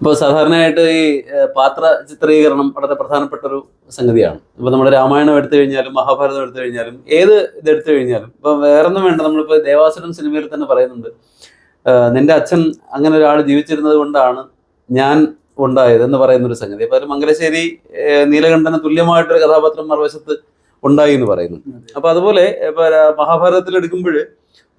ഇപ്പോൾ സാധാരണയായിട്ട് ഈ പാത്ര ചിത്രീകരണം വളരെ പ്രധാനപ്പെട്ട ഒരു സംഗതിയാണ്. ഇപ്പോൾ നമ്മുടെ രാമായണം എടുത്തു കഴിഞ്ഞാലും മഹാഭാരതം എടുത്തു കഴിഞ്ഞാലും ഏത് ഇത് എടുത്തു കഴിഞ്ഞാലും ഇപ്പൊ വേറൊന്നും വേണ്ട നമ്മളിപ്പോൾ ദേവാസുരം സിനിമയിൽ തന്നെ പറയുന്നുണ്ട്. നിന്റെ അച്ഛൻ അങ്ങനെ ഒരാൾ ജീവിച്ചിരുന്നത് കൊണ്ടാണ് ഞാൻ ഉണ്ടായത് എന്ന് പറയുന്ന ഒരു സംഗതി. അപ്പോൾ അതിൽ മംഗലശ്ശേരി നീലകണ്ഠന തുല്യമായിട്ടൊരു കഥാപാത്രം മറുവശത്ത് ഉണ്ടായി എന്ന് പറയുന്നു. അപ്പൊ അതുപോലെ ഇപ്പൊ മഹാഭാരതത്തിൽ എടുക്കുമ്പോൾ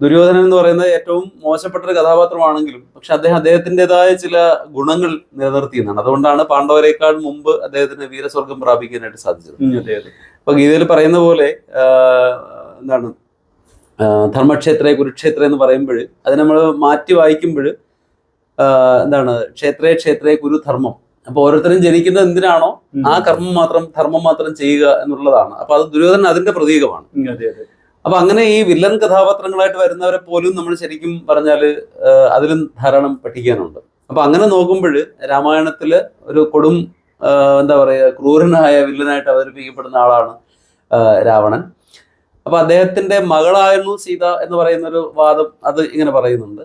ദുര്യോധനൻ എന്ന് പറയുന്നത് ഏറ്റവും മോശപ്പെട്ട ഒരു കഥാപാത്രമാണെങ്കിലും പക്ഷെ അദ്ദേഹം അദ്ദേഹത്തിന്റെതായ ചില ഗുണങ്ങൾ നിലനിർത്തിയെന്നാണ്. അതുകൊണ്ടാണ് പാണ്ഡവരെക്കാൾ മുമ്പ് അദ്ദേഹത്തിന് വീരസ്വർഗം പ്രാപിക്കാനായിട്ട് സാധിച്ചത്. ഇപ്പൊ ഗീതയിൽ പറയുന്ന പോലെ എന്താണ് ധർമ്മക്ഷേത്ര കുരുക്ഷേത്ര എന്ന് പറയുമ്പോൾ അത് നമ്മൾ മാറ്റി വായിക്കുമ്പോൾ എന്താണ് ക്ഷേത്രേ ക്ഷേത്രേ കുരു ധർമ്മം അപ്പൊ ഓരോരുത്തരും ജനിക്കുന്നത് എന്തിനാണോ ആ കർമ്മം മാത്രം ധർമ്മം മാത്രം ചെയ്യുക എന്നുള്ളതാണ്. അപ്പൊ അത് ദുര്യോധനൻ അതിന്റെ പ്രതീകമാണ്. ഉം, അതെ അതെ. അപ്പൊ അങ്ങനെ ഈ വില്ലൻ കഥാപാത്രങ്ങളായിട്ട് വരുന്നവരെ പോലും നമ്മൾ ശരിക്കും പറഞ്ഞാൽ അതിലും ധാരാളം പഠിക്കാനുണ്ട്. അപ്പൊ അങ്ങനെ നോക്കുമ്പോൾ രാമായണത്തിൽ ഒരു കൊടും എന്താ പറയുക ക്രൂരനായ വില്ലനായിട്ട് അവതരിപ്പിക്കപ്പെടുന്ന ആളാണ് രാവണൻ. അപ്പൊ അദ്ദേഹത്തിന്റെ മകളായിരുന്നു സീത എന്ന് പറയുന്ന ഒരു വാദം അത് ഇങ്ങനെ പറയുന്നുണ്ട്.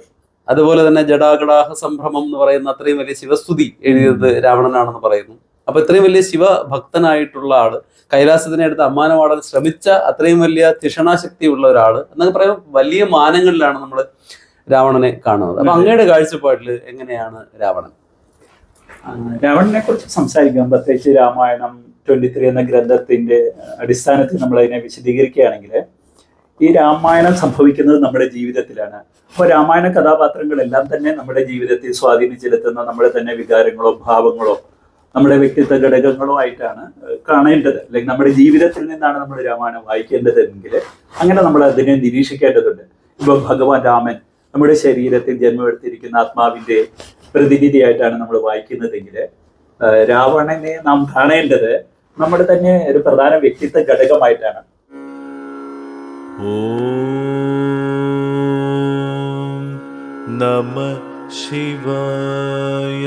അതുപോലെ തന്നെ ജഡാഗടാഹ സംഭ്രമം എന്ന് പറയുന്ന അത്രയും വലിയ ശിവസ്തുതി എഴുതിയത് രാവണനാണെന്ന് പറയുന്നു. അപ്പൊ ഇത്രയും വലിയ ശിവഭക്തനായിട്ടുള്ള ആൾ കൈലാസത്തിനെ എടുത്ത് അമ്മാനമാടാൻ ശ്രമിച്ച അത്രയും വലിയ തിഷണാശക്തി ഉള്ള ഒരാൾ എന്നൊക്കെ പറയുമ്പോൾ വലിയ മാനങ്ങളിലാണ് നമ്മൾ രാവണനെ കാണുന്നത്. അപ്പൊ അങ്ങയുടെ കാഴ്ചപ്പാടിൽ എങ്ങനെയാണ് രാവണൻ? രാവണനെ കുറിച്ച് സംസാരിക്കാം. പ്രത്യേകിച്ച് രാമായണം ട്വന്റി ത്രീ എന്ന ഗ്രന്ഥത്തിന്റെ അടിസ്ഥാനത്തിൽ നമ്മൾ അതിനെ വിശദീകരിക്കുകയാണെങ്കിൽ ഈ രാമായണം സംഭവിക്കുന്നത് നമ്മുടെ ജീവിതത്തിലാണ്. അപ്പോൾ രാമായണ കഥാപാത്രങ്ങളെല്ലാം തന്നെ നമ്മുടെ ജീവിതത്തിൽ സ്വാധീനം ചെലുത്തുന്ന നമ്മുടെ തന്നെ വികാരങ്ങളോ ഭാവങ്ങളോ നമ്മുടെ വ്യക്തിത്വ ഘടകങ്ങളോ ആയിട്ടാണ് കാണേണ്ടത്. അല്ലെങ്കിൽ നമ്മുടെ ജീവിതത്തിൽ നിന്നാണ് നമ്മൾ രാമായണം വായിക്കേണ്ടതെങ്കിൽ അങ്ങനെ നമ്മൾ അതിനെ നിരീക്ഷിക്കേണ്ടതുണ്ട്. ഇപ്പൊ ഭഗവാൻ രാമൻ നമ്മുടെ ശരീരത്തിൽ ജന്മമെടുത്തിരിക്കുന്ന ആത്മാവിന്റെ പ്രതിനിധിയായിട്ടാണ് നമ്മൾ വായിക്കുന്നതെങ്കിൽ രാവണനെ നാം കാണേണ്ടത് നമ്മുടെ തന്നെ ഒരു പ്രധാന വ്യക്തിത്വ ഘടകമായിട്ടാണ്. നമ ശിവായ.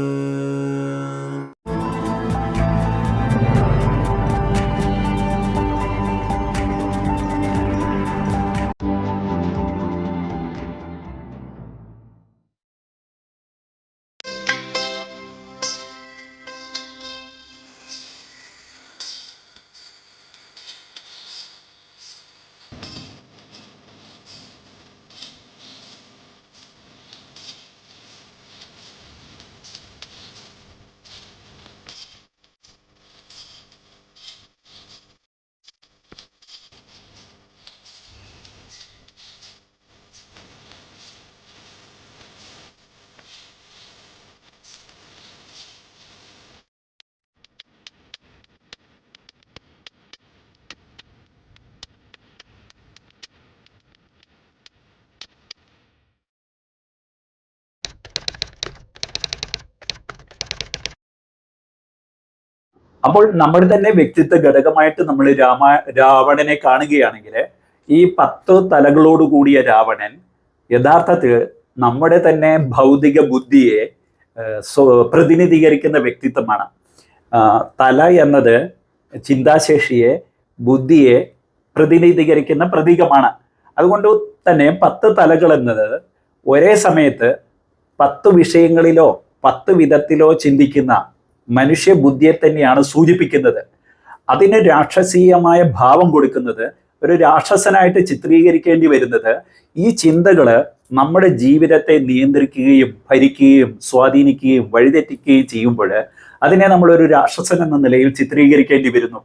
അപ്പോൾ നമ്മൾ തന്നെ വ്യക്തിത്വ ഘടകമായിട്ട് നമ്മൾ രാമ രാവണനെ കാണുകയാണെങ്കിൽ ഈ പത്ത് തലകളോട് കൂടിയ രാവണൻ യഥാർത്ഥത്തിൽ നമ്മുടെ തന്നെ ഭൗതിക ബുദ്ധിയെ പ്രതിനിധീകരിക്കുന്ന വ്യക്തിത്വമാണ്. തല എന്നത് ചിന്താശേഷിയെ ബുദ്ധിയെ പ്രതിനിധീകരിക്കുന്ന പ്രതീകമാണ്. അതുകൊണ്ട് തന്നെ പത്ത് തലകൾ എന്നത് ഒരേ സമയത്ത് പത്ത് വിഷയങ്ങളിലോ പത്ത് വിധത്തിലോ ചിന്തിക്കുന്ന മനുഷ്യ ബുദ്ധിയെ തന്നെയാണ് സൂചിപ്പിക്കുന്നത്. അതിന് രാക്ഷസീയമായ ഭാവം കൊടുക്കുന്നത് ഒരു രാക്ഷസനായിട്ട് ചിത്രീകരിക്കേണ്ടി വരുന്നത് ഈ ചിന്തകൾ നമ്മുടെ ജീവിതത്തെ നിയന്ത്രിക്കുകയും ഭരിക്കുകയും സ്വാധീനിക്കുകയും വഴിതെറ്റിക്കുകയും ചെയ്യുമ്പോൾ അതിനെ നമ്മൾ ഒരു രാക്ഷസൻ എന്ന നിലയിൽ ചിത്രീകരിക്കേണ്ടി വരുന്നു.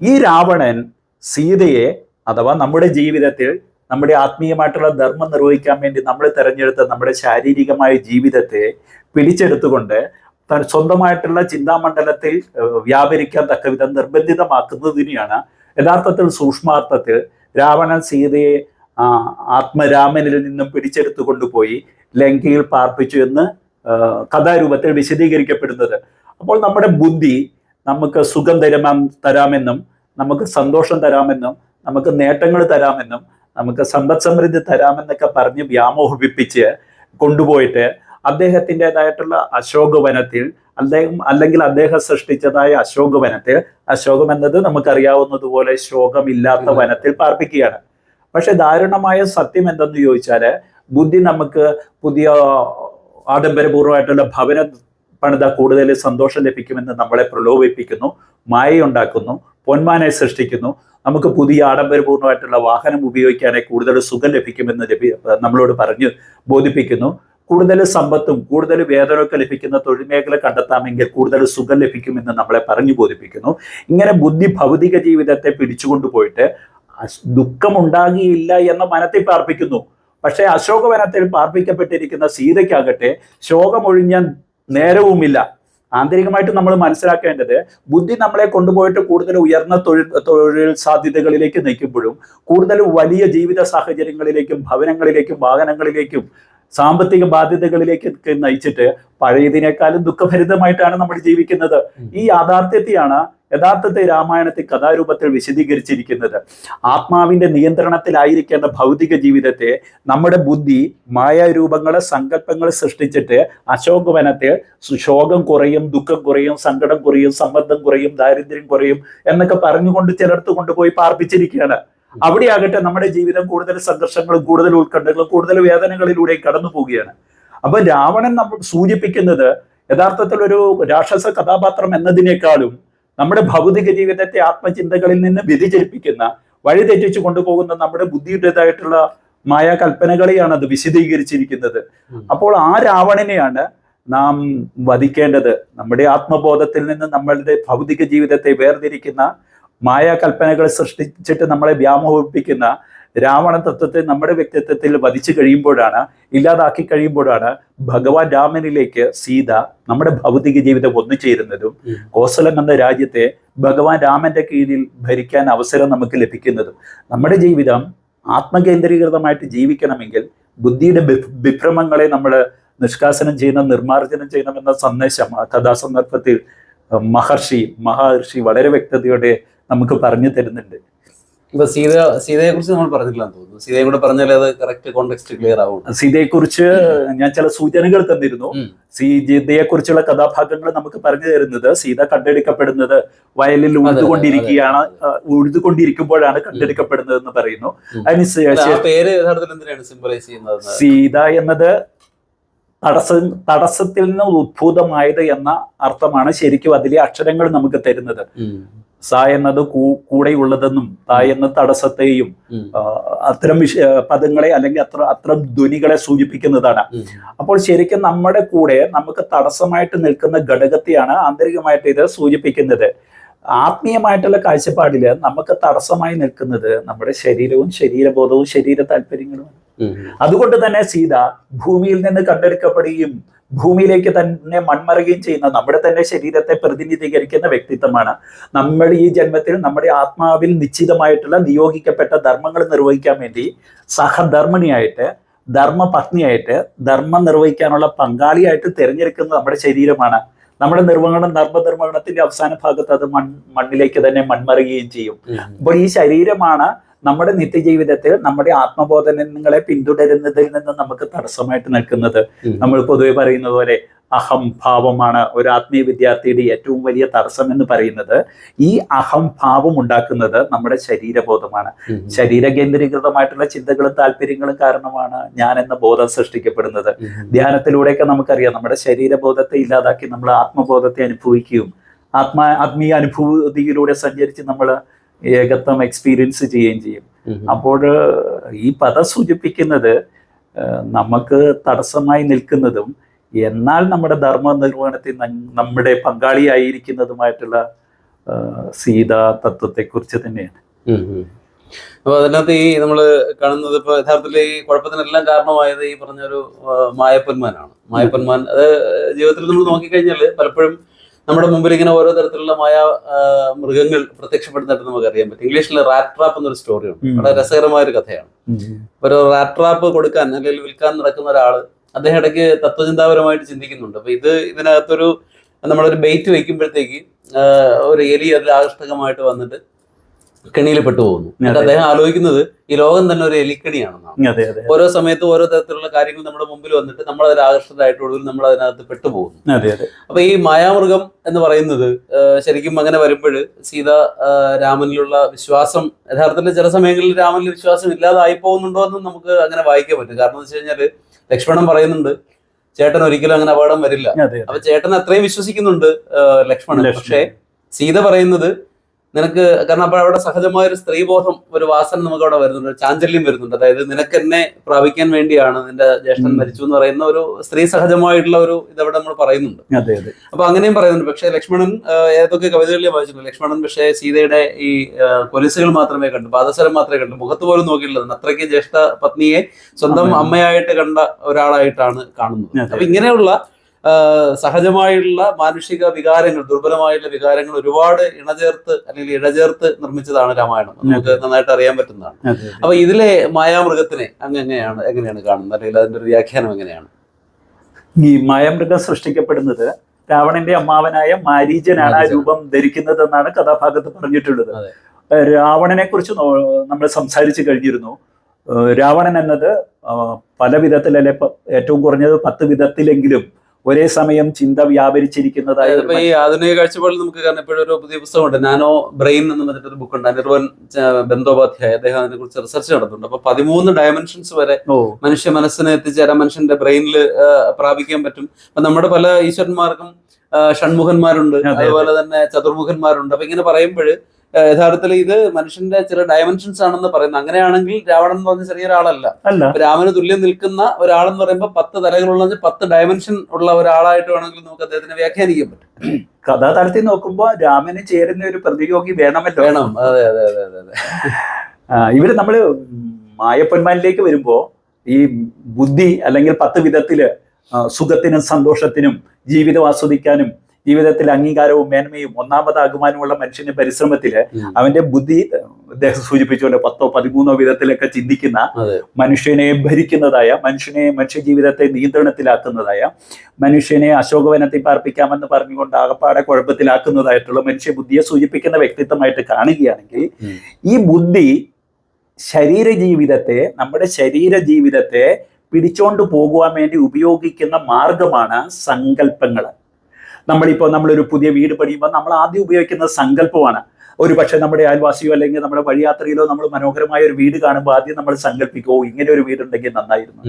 ഈ രാവണൻ സീതയെ അഥവാ നമ്മുടെ ജീവിതത്തിൽ നമ്മുടെ ആത്മീയമായിട്ടുള്ള ധർമ്മം നിർവഹിക്കാൻ വേണ്ടി നമ്മൾ തിരഞ്ഞെടുത്ത നമ്മുടെ ശാരീരികമായ ജീവിതത്തെ പിടിച്ചെടുത്തുകൊണ്ട് തൻ സ്വന്തമായിട്ടുള്ള ചിന്താമണ്ഡലത്തിൽ വ്യാപരിക്കാൻ തക്ക വിധം നിർബന്ധിതമാക്കുന്നതിനെയാണ് യഥാർത്ഥത്തിൽ സൂക്ഷ്മാർത്ഥത്തിൽ രാവണൻ സീതയെ ആത്മരാമനിൽ നിന്നും പിടിച്ചെടുത്തു കൊണ്ടുപോയി ലങ്കയിൽ പാർപ്പിച്ചു എന്ന് കഥാരൂപത്തിൽ വിശദീകരിക്കപ്പെടുന്നത്. അപ്പോൾ നമ്മുടെ ബുദ്ധി നമുക്ക് സുഖം തരാം തരാമെന്നും നമുക്ക് സന്തോഷം തരാമെന്നും നമുക്ക് നേട്ടങ്ങൾ തരാമെന്നും നമുക്ക് സമ്പദ് സമൃദ്ധി തരാമെന്നൊക്കെ പറഞ്ഞ് വ്യാമോഹിപ്പിച്ച് കൊണ്ടുപോയിട്ട് അദ്ദേഹത്തിന്റെതായിട്ടുള്ള അശോകവനത്തിൽ അദ്ദേഹം അല്ലെങ്കിൽ അദ്ദേഹം സൃഷ്ടിച്ചതായ അശോകവനത്തിൽ അശോകം എന്നത് നമുക്കറിയാവുന്നതുപോലെ ശോകമില്ലാത്ത വനത്തിൽ പാർപ്പിക്കുകയാണ്. പക്ഷെ ദാരുണമായ സത്യം എന്തെന്ന് ചോദിച്ചാൽ ബുദ്ധി നമുക്ക് പുതിയ ആഡംബരപൂർവമായിട്ടുള്ള ഭവന പണിത കൂടുതൽ സന്തോഷം ലഭിക്കുമെന്ന് നമ്മളെ പ്രലോഭിപ്പിക്കുന്നു മായയുണ്ടാക്കുന്നു പൊന്മാനെ സൃഷ്ടിക്കുന്നു. നമുക്ക് പുതിയ ആഡംബരപൂർണമായിട്ടുള്ള വാഹനം ഉപയോഗിക്കാനേ കൂടുതൽ സുഖം ലഭിക്കുമെന്ന് ലഭി നമ്മളോട് പറഞ്ഞു ബോധിപ്പിക്കുന്നു. കൂടുതൽ സമ്പത്തും കൂടുതൽ വേതനമൊക്കെ ലഭിക്കുന്ന തൊഴിൽ മേഖല കണ്ടെത്താമെങ്കിൽ കൂടുതൽ സുഖം ലഭിക്കുമെന്ന് നമ്മളെ പറഞ്ഞു ബോധിപ്പിക്കുന്നു. ഇങ്ങനെ ബുദ്ധി ഭൗതിക ജീവിതത്തെ പിടിച്ചുകൊണ്ടുപോയിട്ട് ദുഃഖം ദുഃഖമുണ്ടാകിയില്ല എന്ന മനത്തിൽ പാർപ്പിക്കുന്നു. പക്ഷേ അശോകവനത്തിൽ പാർപ്പിക്കപ്പെട്ടിരിക്കുന്ന സീതയ്ക്കാകട്ടെ ശോകമൊഴിഞ്ഞ നേരവുമില്ല. ആന്തരികമായിട്ട് നമ്മൾ മനസ്സിലാക്കേണ്ടത് ബുദ്ധി നമ്മളെ കൊണ്ടുപോയിട്ട് കൂടുതൽ ഉയർന്ന തൊഴിൽ തൊഴിൽ സാധ്യതകളിലേക്ക് നയിക്കുമ്പോഴും കൂടുതൽ വലിയ ജീവിത സാഹചര്യങ്ങളിലേക്കും ഭവനങ്ങളിലേക്കും വാഹനങ്ങളിലേക്കും സാമ്പത്തിക ബാധ്യതകളിലേക്ക് നയിച്ചിട്ട് പഴയതിനേക്കാളും ദുഃഖഭരിതമായിട്ടാണ് നമ്മൾ ജീവിക്കുന്നത്. ഈ യാഥാർത്ഥ്യത്തെയാണ് യഥാർത്ഥത്തെ രാമായണത്തെ കഥാരൂപത്തിൽ വിശദീകരിച്ചിരിക്കുന്നത്. ആത്മാവിന്റെ നിയന്ത്രണത്തിലായിരിക്കേണ്ട ഭൗതിക ജീവിതത്തെ നമ്മുടെ ബുദ്ധി മായാരൂപങ്ങളെ സങ്കല്പങ്ങൾ സൃഷ്ടിച്ചിട്ട് അശോകവനത്തെ ശോകം കുറയും ദുഃഖം കുറയും സങ്കടം കുറയും സമ്മർദ്ദം കുറയും ദാരിദ്ര്യം കുറയും എന്നൊക്കെ പറഞ്ഞുകൊണ്ട് ചിലർത്ത് കൊണ്ടുപോയി പാർപ്പിച്ചിരിക്കുകയാണ്. അവിടെയാകട്ടെ നമ്മുടെ ജീവിതം കൂടുതൽ സംഘർഷങ്ങളും കൂടുതൽ ഉത്കണ്ഠകളും കൂടുതൽ വേദനകളിലൂടെ കടന്നു പോവുകയാണ്. അപ്പൊ രാവണൻ നമ്മൾ സൂചിപ്പിക്കുന്നത് യഥാർത്ഥത്തിൽ ഒരു രാക്ഷസ കഥാപാത്രം എന്നതിനേക്കാളും നമ്മുടെ ഭൗതിക ജീവിതത്തെ ആത്മചിന്തകളിൽ നിന്ന് വ്യതിചലിപ്പിക്കുന്ന വഴിതെറ്റിച്ചു കൊണ്ടുപോകുന്ന നമ്മുടെ ബുദ്ധിയുടേതായിട്ടുള്ള മായാകൽപ്പനകളെയാണ് അത് വിശദീകരിച്ചിരിക്കുന്നത്. അപ്പോൾ ആ രാവണനെയാണ് നാം വധിക്കേണ്ടത്. നമ്മുടെ ആത്മബോധത്തിൽ നിന്ന് നമ്മളുടെ ഭൗതിക ജീവിതത്തെ വേർതിരിക്കുന്ന മായാ കൽപ്പനകൾ സൃഷ്ടിച്ചിട്ട് നമ്മളെ വ്യാമോഹിപ്പിക്കുന്ന രാവണ തത്വത്തെ നമ്മുടെ വ്യക്തിത്വത്തിൽ വധിച്ചു കഴിയുമ്പോഴാണ് ഇല്ലാതാക്കി കഴിയുമ്പോഴാണ് ഭഗവാൻ രാമനിലേക്ക് സീത നമ്മുടെ ഭൗതിക ജീവിതം ഒന്നുചേരുന്നതും ചേരുന്നതും കോസലം എന്ന രാജ്യത്തെ ഭഗവാൻ രാമന്റെ കീഴിൽ ഭരിക്കാൻ അവസരം നമുക്ക് ലഭിക്കുന്നതും. നമ്മുടെ ജീവിതം ആത്മകേന്ദ്രീകൃതമായിട്ട് ജീവിക്കണമെങ്കിൽ ബുദ്ധിയുടെ വിഭ്രമങ്ങളെ നമ്മൾ നിഷ്കാസനം ചെയ്യണം നിർമ്മാർജനം ചെയ്യണമെന്ന സന്ദേശം കഥാസന്ദർഭത്തിൽ മഹർഷി മഹർഷി വളരെ വ്യക്തതയോടെ നമുക്ക് പറഞ്ഞു തരുന്നുണ്ട്. ഇപ്പൊ സീത സീതയെ കുറിച്ച് നമ്മൾ പറഞ്ഞിട്ടില്ലെന്ന് തോന്നുന്നു. സീതയെ കൂടെ പറഞ്ഞാൽ അത് കറക്റ്റ് കോണ്ടെക്സ്റ്റ് ക്ലിയർ ആവും. സീതയെ കുറിച്ച് ഞാൻ ചില സൂചനകൾ തന്നിരുന്നു. സീതയെ കുറിച്ചുള്ള കഥാഭാഗങ്ങൾ നമുക്ക് പറഞ്ഞു തരുന്നത് സീത കണ്ടെടുക്കപ്പെടുന്നത് വയലിൽ ഉഴുതുകൊണ്ടിരിക്കുകയാണ്. ഉഴുതുകൊണ്ടിരിക്കുമ്പോഴാണ് കണ്ടെടുക്കപ്പെടുന്നത് എന്ന് പറയുന്നു. അതിന് പേര് എന്തിനാണ് സിംബലൈസ് ചെയ്യുന്നത്? സീത എന്നത് തടസ്സ തടസ്സത്തിൽ നിന്ന് ഉദ്ഭൂതമായത് എന്ന അർത്ഥമാണ് ശരിക്കും അതിലെ അക്ഷരങ്ങൾ നമുക്ക് തരുന്നത്. സ എന്നത് കൂടെയുള്ളതെന്നും ത എന്ന തടസ്സത്തെയും അത്തരം വിഷ പദങ്ങളെ അല്ലെങ്കിൽ അത്ര അത്തരം ധ്വനികളെ സൂചിപ്പിക്കുന്നതാണ്. അപ്പോൾ ശരിക്കും നമ്മുടെ കൂടെ നമുക്ക് തടസ്സമായിട്ട് നിൽക്കുന്ന ഘടകത്തെയാണ് ആന്തരികമായിട്ട് ഇത് സൂചിപ്പിക്കുന്നത്. ആത്മീയമായിട്ടുള്ള കാഴ്ചപ്പാടിൽ നമുക്ക് തടസ്സമായി നിൽക്കുന്നത് നമ്മുടെ ശരീരവും ശരീരബോധവും ശരീര താല്പര്യങ്ങളും അതുകൊണ്ട് തന്നെ സീത ഭൂമിയിൽ നിന്ന് കണ്ടെടുക്കപ്പെടുകയും ഭൂമിയിലേക്ക് തന്നെ മൺമറുകയും ചെയ്യുന്ന നമ്മുടെ തന്നെ ശരീരത്തെ പ്രതിനിധീകരിക്കുന്ന വ്യക്തിത്വമാണ്. നമ്മൾ ഈ ജന്മത്തിൽ നമ്മുടെ ആത്മാവിൽ നിശ്ചിതമായിട്ടുള്ള നിയോഗിക്കപ്പെട്ട ധർമ്മങ്ങൾ നിർവഹിക്കാൻ വേണ്ടി സഹധർമ്മിണിയായിട്ട് ധർമ്മപത്നിയായിട്ട് ധർമ്മം നിർവഹിക്കാനുള്ള പങ്കാളിയായിട്ട് തിരഞ്ഞെടുക്കുന്നത് നമ്മുടെ ശരീരമാണ്. നമ്മുടെ നിർവഹണം ധർമ്മനിർവഹണത്തിന്റെ അവസാന ഭാഗത്ത് അത് മൺ മണ്ണിലേക്ക് തന്നെ മൺമറുകയും ചെയ്യും. അപ്പോൾ ഈ ശരീരമാണ് നമ്മുടെ നിത്യജീവിതത്തിൽ നമ്മുടെ ആത്മബോധനങ്ങളെ പിന്തുടരുന്നതിൽ നിന്ന് നമുക്ക് തടസ്സമായിട്ട് നിൽക്കുന്നത്. നമ്മൾ പൊതുവെ പറയുന്നത് പോലെ അഹംഭാവമാണ് ഒരു ആത്മീയ വിദ്യാർത്ഥിയുടെ ഏറ്റവും വലിയ തടസ്സം എന്ന് പറയുന്നത്. ഈ അഹംഭാവം ഉണ്ടാക്കുന്നത് നമ്മുടെ ശരീരബോധമാണ്. ശരീര കേന്ദ്രീകൃതമായിട്ടുള്ള ചിന്തകളും താല്പര്യങ്ങളും കാരണമാണ് ഞാൻ എന്ന ബോധം സൃഷ്ടിക്കപ്പെടുന്നത്. ധ്യാനത്തിലൂടെയൊക്കെ നമുക്കറിയാം നമ്മുടെ ശരീരബോധത്തെ ഇല്ലാതാക്കി നമ്മൾ ആത്മബോധത്തെ അനുഭവിക്കുകയും ആത്മാ ആത്മീയ അനുഭൂതിയിലൂടെ സഞ്ചരിച്ച് നമ്മൾ ഏകത്വം എക്സ്പീരിയൻസ് ചെയ്യുകയും ചെയ്യും. അപ്പോൾ ഈ പദം സൂചിപ്പിക്കുന്നത് നമുക്ക് തടസ്സമായി നിൽക്കുന്നതും എന്നാൽ നമ്മുടെ ധർമ്മ നിർവഹണത്തിൽ നമ്മുടെ പങ്കാളിയായിരിക്കുന്നതുമായിട്ടുള്ള സീത തത്വത്തെ തത്വത്തെക്കുറിച്ച് തന്നെയാണ്. അപ്പോൾ അതിനകത്ത് ഈ നമ്മൾ കാണുന്നത് ഇപ്പൊ യഥാർത്ഥത്തിൽ ഈ കുഴപ്പത്തിനെല്ലാം കാരണമായത് ഈ പറഞ്ഞൊരു മായപ്പൊന്മാനാണ്. മായപ്പൊന്മാൻ അത് ജീവിതത്തിൽ നമ്മൾ നോക്കിക്കഴിഞ്ഞാൽ പലപ്പോഴും നമ്മുടെ മുമ്പിൽ ഇങ്ങനെ ഓരോ തരത്തിലുള്ള മായ മൃഗങ്ങൾ പ്രത്യക്ഷപ്പെടുന്നതായിട്ട് നമുക്ക് അറിയാൻ പറ്റും. ഇംഗ്ലീഷിൽ റാറ്റ് ട്രാപ്പ് എന്നൊരു സ്റ്റോറി ഉണ്ട്. വളരെ രസകരമായ ഒരു കഥയാണ് ഒരു റാറ്റ് ട്രാപ്പ് കൊടുക്കാൻ അല്ലെങ്കിൽ വിൽക്കാൻ നടക്കുന്ന ഒരാൾ അദ്ദേഹം ഇടയ്ക്ക് തത്വചിന്താപരമായിട്ട് ചിന്തിക്കുന്നുണ്ട്. അപ്പൊ ഇത് ഇതിനകത്തൊരു നമ്മളൊരു ബെയ്റ്റ് വെക്കുമ്പോഴത്തേക്ക് ഒരു എലി അതിൽ ആകർഷകമായിട്ട് വന്നിട്ട് കെണിയിൽ പെട്ടുപോകുന്നു എന്നിട്ട് അദ്ദേഹം ആലോചിക്കുന്നത് ഈ ലോകം തന്നെ ഒരു എലിക്കണിയാണെന്നാണ്. ഓരോ സമയത്ത് ഓരോ തരത്തിലുള്ള കാര്യങ്ങൾ നമ്മുടെ മുമ്പിൽ വന്നിട്ട് നമ്മൾ അതിൽ ആകർഷകരായിട്ട് ഒടുവിൽ നമ്മൾ അതിനകത്ത് പെട്ടുപോകുന്നു അപ്പൊ ഈ മായാമൃഗം എന്ന് പറയുന്നത് ശരിക്കും അങ്ങനെ വരുമ്പോൾ സീത രാമനിലുള്ള വിശ്വാസം യഥാർത്ഥത്തിൽ ചില സമയങ്ങളിൽ രാമനിൽ വിശ്വാസം ഇല്ലാതായി പോകുന്നുണ്ടോ എന്നും നമുക്ക് അങ്ങനെ വായിക്കാൻ പറ്റും. കാരണം എന്ന് വെച്ച് കഴിഞ്ഞാൽ ലക്ഷ്മണൻ പറയുന്നുണ്ട് ചേട്ടൻ ഒരിക്കലും അങ്ങനെ അപകടം വരില്ല. അപ്പൊ ചേട്ടൻ അത്രയും വിശ്വസിക്കുന്നുണ്ട് ലക്ഷ്മണൻ. പക്ഷേ സീത പറയുന്നത് നിനക്ക് കാരണം അപ്പോൾ അവിടെ സഹജമായ ഒരു സ്ത്രീബോധം ഒരു വാസന നമുക്ക് അവിടെ വരുന്നുണ്ട് ചാഞ്ചല്യം വരുന്നുണ്ട്. അതായത് നിനക്ക് എന്നെ പ്രാപിക്കാൻ വേണ്ടിയാണ് നിന്റെ ജ്യേഷ്ഠൻ മരിച്ചു എന്ന് പറയുന്ന ഒരു സ്ത്രീ സഹജമായിട്ടുള്ള ഒരു ഇതവിടെ നമ്മൾ പറയുന്നുണ്ട്. അതെ അതെ. അപ്പൊ അങ്ങനെയും പറയുന്നുണ്ട്. പക്ഷെ ലക്ഷ്മണൻ ഏതൊക്കെ കവിതകളിൽ വായിച്ചിട്ടുണ്ട്. ലക്ഷ്മണൻ പക്ഷേ സീതയുടെ ഈ കൊലിസുകൾ മാത്രമേ കണ്ടു പാദസരം മാത്രമേ കണ്ടു. മുഖത്ത് പോലും നോക്കിയിട്ടുള്ളത് അത്രയ്ക്ക് ജ്യേഷ്ഠ പത്നിയെ സ്വന്തം അമ്മയായിട്ട് കണ്ട ഒരാളായിട്ടാണ് കാണുന്നത്. അപ്പൊ ഇങ്ങനെയുള്ള ആ, സഹജമായിട്ടുള്ള മാനുഷിക വികാരങ്ങൾ ദുർബലമായിട്ടുള്ള വികാരങ്ങൾ ഒരുപാട് ഇണചേർത്ത് അല്ലെങ്കിൽ ഇഴചേർത്ത് നിർമ്മിച്ചതാണ് രാമായണം. നമുക്ക് നന്നായിട്ട് അറിയാൻ പറ്റുന്നതാണ്. അപ്പൊ ഇതിലെ മായാമൃഗത്തിനെ അങ്ങ് എങ്ങനെയാണ് എങ്ങനെയാണ് കാണുന്നത്? അല്ലെങ്കിൽ അതിന്റെ ഒരു വ്യാഖ്യാനം എങ്ങനെയാണ്? ഈ മായാമൃഗം സൃഷ്ടിക്കപ്പെടുന്നത് രാവണന്റെ അമ്മാവനായ മാരീജനാണ് ആ രൂപം ധരിക്കുന്നത് എന്നാണ് കഥാഭാഗത്ത് പറഞ്ഞിട്ടുള്ളത്. രാവണനെ കുറിച്ച് നമ്മൾ സംസാരിച്ചു കഴിഞ്ഞിരുന്നു. രാവണൻ എന്നത് പല വിധത്തിൽ അല്ലെ ഏറ്റവും കുറഞ്ഞത് പത്ത് വിധത്തിലെങ്കിലും ഒരേ സമയം ചിന്ത വ്യാപരിച്ചിരിക്കുന്നതായി ഈ ആധുനിക കാഴ്ചപ്പാടിൽ നമുക്ക് കാരണം ഇപ്പോഴും ഒരു പുതിയ പുസ്തകമുണ്ട്. നാനോ ബ്രെയിൻ എന്ന് പറഞ്ഞിട്ടൊരു ബുക്കുണ്ട് അനിർവൻ ബന്ധോപാധ്യായ അദ്ദേഹം അതിനെ കുറിച്ച് റിസർച്ച് നടത്തുന്നുണ്ട്. അപ്പൊ പതിമൂന്ന് ഡയമെൻഷൻസ് വരെ മനുഷ്യ മനസ്സിനെ എത്തിച്ചേരാൻ മനുഷ്യന്റെ ബ്രെയിനിൽ പ്രാപിക്കാൻ പറ്റും. അപ്പൊ നമ്മുടെ പല ഈശ്വരന്മാർക്കും ഷൺമുഖന്മാരുണ്ട്. അതെ, അതെ. അതുപോലെ തന്നെ ചതുർമുഖന്മാരുണ്ട്. അപ്പൊ ഇങ്ങനെ പറയുമ്പോൾ യഥാർത്ഥത്തിൽ ഇത് മനുഷ്യന്റെ ചില ഡയമെൻഷൻസ് ആണെന്ന് പറയുന്നത്. അങ്ങനെയാണെങ്കിൽ രാവണൻ എന്ന് പറഞ്ഞ ചെറിയൊരാളല്ല ഒരാളല്ല. രാമന് തുല്യം നിൽക്കുന്ന ഒരാളെന്ന് പറയുമ്പോൾ പത്ത് തലകളുള്ള പത്ത് ഡയമെൻഷൻ ഉള്ള ഒരാളായിട്ട് വേണമെങ്കിൽ നമുക്ക് അദ്ദേഹത്തിനെ വ്യാഖ്യാനിക്കാൻ പറ്റും. കഥാതലത്തിൽ നോക്കുമ്പോ രാമന് ചേരുന്ന ഒരു പ്രതിയോഗി വേണമല്ലോ. വേണം. അതെ അതെ അതെ അതെ അതെ. ആ, ഇവിടെ നമ്മൾ മായപ്പൊന്മാനിലേക്ക് വരുമ്പോ ഈ ബുദ്ധി അല്ലെങ്കിൽ പത്ത് വിധത്തിൽ സുഖത്തിനും സന്തോഷത്തിനും ജീവിതം ആസ്വദിക്കാനും ജീവിതത്തിൽ അംഗീകാരവും മേന്മയും ഒന്നാമതാകുവാനുമുള്ള മനുഷ്യന്റെ പരിശ്രമത്തിൽ. അവന്റെ ബുദ്ധി അദ്ദേഹം സൂചിപ്പിച്ചുകൊണ്ട് പത്തോ പതിമൂന്നോ വിധത്തിലൊക്കെ ചിന്തിക്കുന്ന മനുഷ്യനെ ഭരിക്കുന്നതായ മനുഷ്യനെ മനുഷ്യ ജീവിതത്തെ നിയന്ത്രണത്തിലാക്കുന്നതായ മനുഷ്യനെ അശോകവനത്തിൽ പാർപ്പിക്കാമെന്ന് പറഞ്ഞുകൊണ്ട് ആകപ്പാടെ കുഴപ്പത്തിലാക്കുന്നതായിട്ടുള്ള മനുഷ്യ ബുദ്ധിയെ സൂചിപ്പിക്കുന്ന വ്യക്തിത്വമായിട്ട് കാണുകയാണെങ്കിൽ ഈ ബുദ്ധി ശരീര ജീവിതത്തെ നമ്മുടെ ശരീര ജീവിതത്തെ പിടിച്ചോണ്ട് പോകുവാൻ വേണ്ടി ഉപയോഗിക്കുന്ന മാർഗമാണ് സങ്കല്പങ്ങൾ നമ്മളിപ്പോൾ നമ്മളൊരു പുതിയ വീട് പണിയുമ്പോൾ നമ്മൾ ആദ്യം ഉപയോഗിക്കുന്ന സങ്കല്പമാണ്. ഒരു പക്ഷേ നമ്മുടെ അയൽവാസിയോ അല്ലെങ്കിൽ നമ്മുടെ വഴിയാത്രയിലോ നമ്മൾ മനോഹരമായ ഒരു വീട് കാണുമ്പോൾ ആദ്യം നമ്മൾ സങ്കല്പിക്കുമോ ഇങ്ങനെ ഒരു വീടുണ്ടെങ്കിൽ നന്നായിരുന്നു.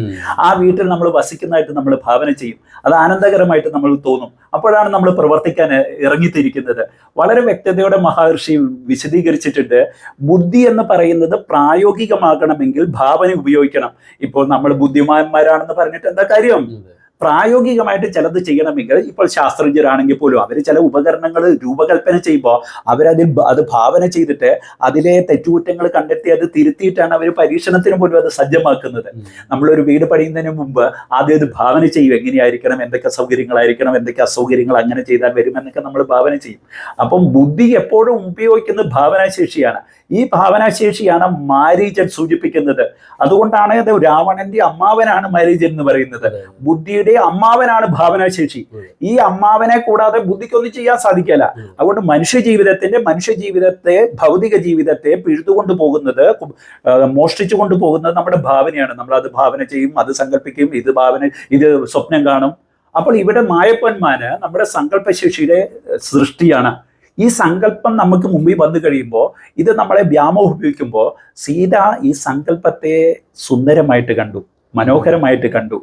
ആ വീട്ടിൽ നമ്മൾ വസിക്കുന്നതായിട്ട് നമ്മൾ ഭാവന ചെയ്യും. അത് ആനന്ദകരമായിട്ട് നമ്മൾ തോന്നും. അപ്പോഴാണ് നമ്മൾ പ്രവർത്തിക്കാൻ ഇറങ്ങിത്തിരിക്കുന്നത്. വളരെ വ്യക്തതയോടെ മഹർഷി വിശദീകരിച്ചിട്ടുണ്ട് ബുദ്ധി എന്ന് പറയുന്നത് പ്രായോഗികമാകണമെങ്കിൽ ഭാവന ഉപയോഗിക്കണം. ഇപ്പോൾ നമ്മൾ ബുദ്ധിമാന്മാരാണെന്ന് പറഞ്ഞിട്ട് എന്താ കാര്യം. പ്രായോഗികമായിട്ട് ചിലത് ചെയ്യണമെങ്കിൽ ഇപ്പോൾ ശാസ്ത്രജ്ഞരാണെങ്കിൽ പോലും അവർ ചില ഉപകരണങ്ങൾ രൂപകൽപ്പന ചെയ്യുമ്പോൾ അവരതിൽ അത് ഭാവന ചെയ്തിട്ട് അതിലെ തെറ്റുകുറ്റങ്ങൾ കണ്ടെത്തി അത് തിരുത്തിയിട്ടാണ് അവർ പരീക്ഷണത്തിന് പോലും അത് സജ്ജമാക്കുന്നത്. നമ്മളൊരു വീട് പണിയുന്നതിന് മുമ്പ് ആദ്യം അത് ഭാവന ചെയ്യും. എങ്ങനെയായിരിക്കണം? എന്തൊക്കെ സൗകര്യങ്ങളായിരിക്കണം? എന്തൊക്കെ അസൗകര്യങ്ങൾ അങ്ങനെ ചെയ്താൽ വരുമെന്നൊക്കെ നമ്മൾ ഭാവന ചെയ്യും. അപ്പം ബുദ്ധി എപ്പോഴും ഉപയോഗിക്കുന്നത് ഭാവനാശേഷിയാണ്. ഈ ഭാവനാശേഷിയാണ് മാരീചൻ സൂചിപ്പിക്കുന്നത്. അതുകൊണ്ടാണ് ഇത് രാവണന്റെ അമ്മാവനാണ് മാരീചൻ എന്ന് പറയുന്നത്. ബുദ്ധിയുടെ അമ്മാവനാണ് ഭാവനാശേഷി. ഈ അമ്മാവനെ കൂടാതെ ബുദ്ധിക്കൊന്നും ചെയ്യാൻ സാധിക്കില്ല. അതുകൊണ്ട് മനുഷ്യ ജീവിതത്തിന്റെ മനുഷ്യ ജീവിതത്തെ ഭൗതിക ജീവിതത്തെ പിഴുതുകൊണ്ട് പോകുന്നത് മോഷ്ടിച്ചു കൊണ്ട് കൊണ്ടുപോകുന്നത് നമ്മുടെ ഭാവനയാണ്. നമ്മൾ അത് ഭാവന ചെയ്യും അത് സങ്കല്പിക്കും ഇത് ഭാവന ഇത് സ്വപ്നം കാണും. അപ്പോൾ ഇവിടെ മായപ്പന്മാര് നമ്മുടെ സങ്കല്പശേഷിയുടെ സൃഷ്ടിയാണ്. ഈ സങ്കല്പം നമുക്ക് മുമ്പിൽ വന്നു കഴിയുമ്പോൾ ഇത് നമ്മളെ വ്യാമോഹിപ്പിക്കുമ്പോൾ സീത ഈ സങ്കല്പത്തെ സുന്ദരമായിട്ട് കണ്ടു മനോഹരമായിട്ട് കണ്ടു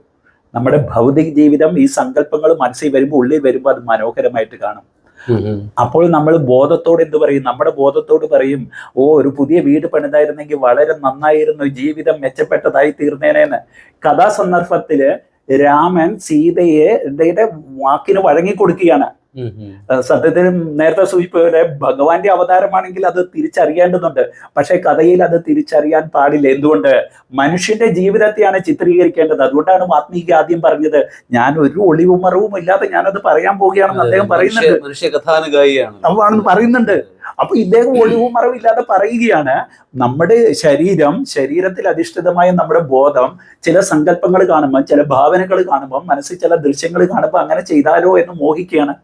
നമ്മുടെ ഭൗതിക ജീവിതം ഈ സങ്കല്പങ്ങൾ മനസ്സിൽ വരുമ്പോൾ ഉള്ളിൽ വരുമ്പോൾ അത് മനോഹരമായിട്ട് കാണും. അപ്പോൾ നമ്മൾ ബോധത്തോട് എന്ത് പറയും നമ്മുടെ ബോധത്തോട് പറയും ഓ ഒരു പുതിയ വീട് പണിതായിരുന്നെങ്കിൽ വളരെ നന്നായിരുന്നു ജീവിതം മെച്ചപ്പെട്ടതായി തീർന്നേനേന്ന് കഥാസന്ദർഭത്തിൽ രാമൻ സീതയെ വാക്കിന് വഴങ്ങിക്കൊടുക്കുകയാണ് ഉം. സത്യത്തിൽ നേരത്തെ സൂചിപ്പിച്ചപോലെ ഭഗവാന്റെ അവതാരമാണെങ്കിൽ അത് തിരിച്ചറിയേണ്ടതുണ്ട്. പക്ഷെ കഥയിൽ അത് തിരിച്ചറിയാൻ പാടില്ല. എന്തുകൊണ്ട്? മനുഷ്യന്റെ ജീവിതത്തെയാണ് ചിത്രീകരിക്കേണ്ടത്. അതുകൊണ്ടാണ് വാത്മീകി ആദ്യം പറഞ്ഞത് ഞാൻ ഒരു ഒളിവും മറവും ഇല്ലാതെ ഞാനത് പറയാൻ പോവുകയാണെന്ന് അദ്ദേഹം പറയുന്നുണ്ട്. അതാണെന്ന് പറയുന്നുണ്ട്. അപ്പൊ ഇദ്ദേഹം ഒളിവും മറവില്ലാതെ പറയുകയാണ്. നമ്മുടെ ശരീരം ശരീരത്തിൽ അധിഷ്ഠിതമായ നമ്മുടെ ബോധം ചില സങ്കല്പങ്ങൾ കാണുമ്പോൾ ചില ഭാവനകൾ കാണുമ്പോൾ മനസ്സിൽ ചില ദൃശ്യങ്ങൾ കാണുമ്പോൾ അങ്ങനെ ചെയ്താലോ എന്ന് മോഹിക്കുകയാണ്.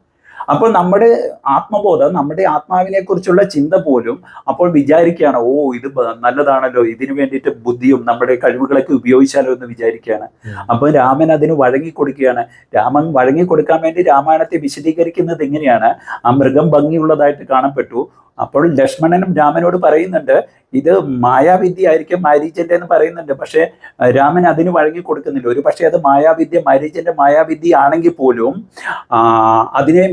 അപ്പോൾ നമ്മുടെ ആത്മബോധം നമ്മുടെ ആത്മാവിനെ കുറിച്ചുള്ള ചിന്ത പോലും അപ്പോൾ വിചാരിക്കുകയാണ് ഓ ഇത് നല്ലതാണല്ലോ ഇതിനു വേണ്ടിയിട്ട് ബുദ്ധിയും നമ്മുടെ കഴിവുകളൊക്കെ ഉപയോഗിച്ചാലോ എന്ന് വിചാരിക്കുകയാണ്. അപ്പോൾ രാമൻ അതിന് വഴങ്ങി കൊടുക്കുകയാണ് രാമൻ വഴങ്ങി കൊടുക്കാൻ വേണ്ടി രാമായണത്തെ വിശദീകരിക്കുന്നത് എങ്ങനെയാണ്? ആ മൃഗം ഭംഗിയുള്ളതായിട്ട് കാണപ്പെട്ടു. അപ്പോൾ ലക്ഷ്മണനും രാമനോട് പറയുന്നുണ്ട് ഇത് മായാവിദ്യ ആയിരിക്കും മാരീചന്റെ എന്ന് പറയുന്നുണ്ട്. പക്ഷേ രാമൻ അതിന് വഴങ്ങി കൊടുക്കുന്നില്ല. ഒരു പക്ഷേ അത് മായാവിദ്യ മാരീചന്റെ മായാവിദ്യ ആണെങ്കിൽ പോലും ആ, അതിനെ